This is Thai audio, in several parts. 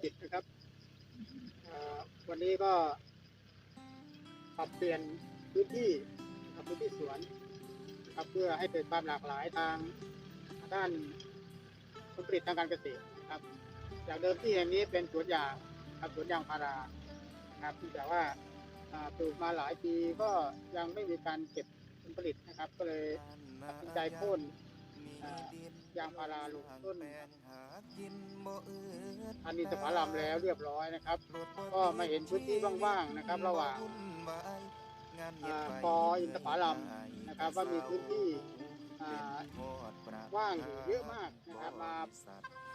เจ็ดนะครับ วันนี้ก็ปรับเปลี่ยนพื้นที่พื้นที่สวนครับเพื่อให้เกิดความหลากหลายทางด้านผลผลิตทางการเกษตรครับ จากเดิมที่แห่งนี้เป็นสวนยางครับสวนยางพารานะครับแต่ว่าปลูกมาหลายปีก็ยังไม่มีการเก็บผลผลิตนะครับ ก็เลยตัดสินใจพ่นยางพาราลงต้น อันนี้สภาลำแล้วเรียบร้อยนะครับ ก็มาเห็นพื้นที่ว่างๆนะครับ ระหว่างปออินทผลัมนะครับ ว่ามีพื้นที่ว่างอยู่เยอะมากนะครับมา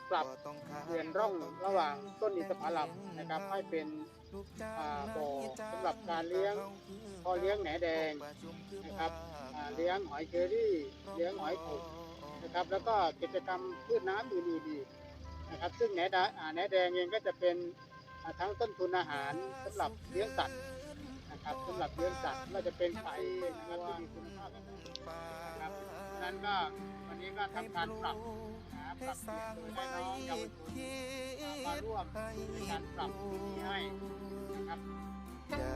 ปรับเปลี่ยนร่องระหว่างต้นอินทผลัมนะครับ ให้เป็นอ่าบ่อสำหรับการเลี้ยงพอเลี้ยงแหนแดงนะครับเลี้ยงหอยเชอรี่ เลี้ยงหอยขมนะครับ แล้วก็กิจกรรมพืชน้ำอื่นๆ นะครับซึ่งแหนดาแหนแดงเองก็จะเป็นทั้งต้นทุนอาหารสำหรับเลี้ยงสัตว์นะครับสำหรับเลี้ยงสัตว์ไม่ว่าจะเป็นไข่นะครับที่มีคุณภาพนะครับนั้นก็วันนี้ก็ทำการปรับนะครับปรับเปลี่ยนโดยได้น้องเยาวชนมาร่วมในการปรับพื้นที่ให้นะครับอย่า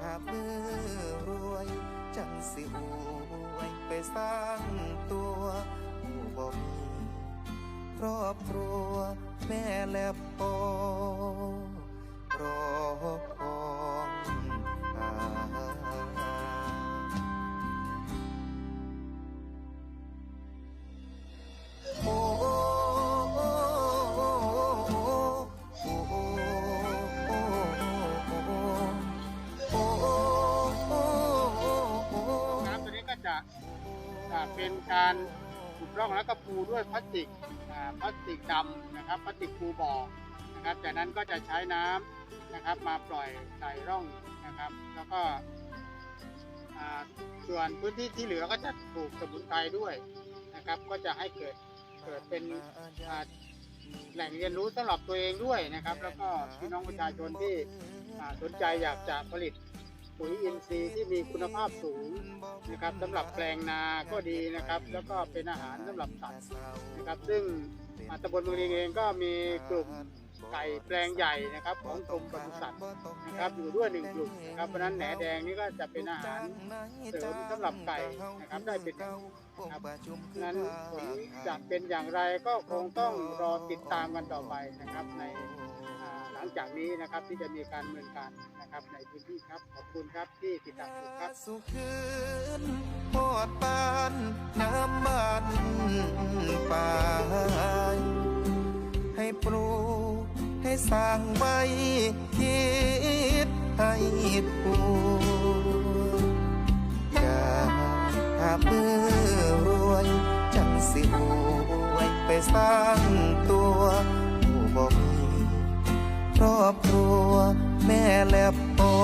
หามือรวย จังสิอวยไปสร้างตัว อบครัว แม่และพ่อรอคน้ำตัวนี้ก็จะจะเป็นการ ขุดร่องแล้วก็ปูด้วยพลาสติกพลาสติกดำนะครับพลาสติกปูบ่อนะครับจากนั้นก็จะใช้น้ำนะครับมาปล่อยใส่ร่องนะครับ แล้วก็ส่วนพื้นที่ที่เหลือก็จะปลูกสมุนไพรด้วยนะครับ ก็จะให้เกิดเกิดเป็นแหล่งเรียนรู้สำหรับตัวเองด้วยนะครับ แล้วก็พี่น้องประชาชนที่สนใจอยากจะผลิต ปุ๋ยอินทรีย์ที่มีคุณภาพสูงนะครับสำหรับแปลงนาก็ดีนะครับ แล้วก็เป็นอาหารสำหรับสัตว์นะครับ ซึ่งอ่าตำบลเมืองลิงเองก็มีกลุ่มไก่แปลงใหญ่นะครับของกรมปศุสัตว์นะครับอยู่ด้วยหนึ่งกลุ่มนะครับเพราะนั้นแหนแดงนี่ก็จะเป็นอาหารเสริมสำหรับไก่นะครับได้เป็นครับนั้นผลจะเป็นอย่างไรก็คงต้องรอติดตามกันต่อไปนะครับใน หลังจากนี้นะครับที่จะมีการดำเนินการนะครับในพื้นที่ครับขอบคุณครับที่ติดตามชมครับ สุขืนปอดปานน้ำมันป่าให้ปลูกให้สร้างไว้คิดให้ถูกอย่าหาเมื่อรวยจังสิอวยไปสร้างตัวผู้บ่มี ครอบครัวแม่และพ่อ